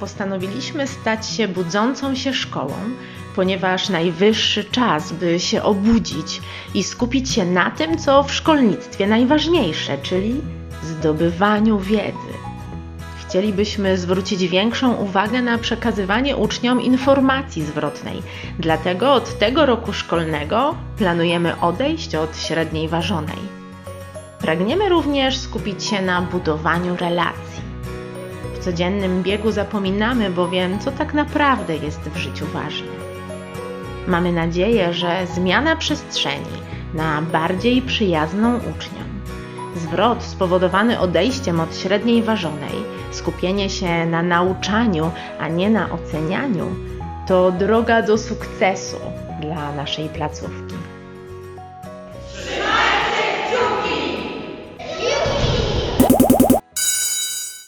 postanowiliśmy stać się budzącą się szkołą, ponieważ najwyższy czas, by się obudzić i skupić się na tym, co w szkolnictwie najważniejsze, czyli zdobywaniu wiedzy. Chcielibyśmy zwrócić większą uwagę na przekazywanie uczniom informacji zwrotnej. Dlatego od tego roku szkolnego planujemy odejść od średniej ważonej. Pragniemy również skupić się na budowaniu relacji. W codziennym biegu zapominamy bowiem, co tak naprawdę jest w życiu ważne. Mamy nadzieję, że zmiana przestrzeni na bardziej przyjazną uczniom, zwrot spowodowany odejściem od średniej ważonej, skupienie się na nauczaniu, a nie na ocenianiu, to droga do sukcesu dla naszej placówki.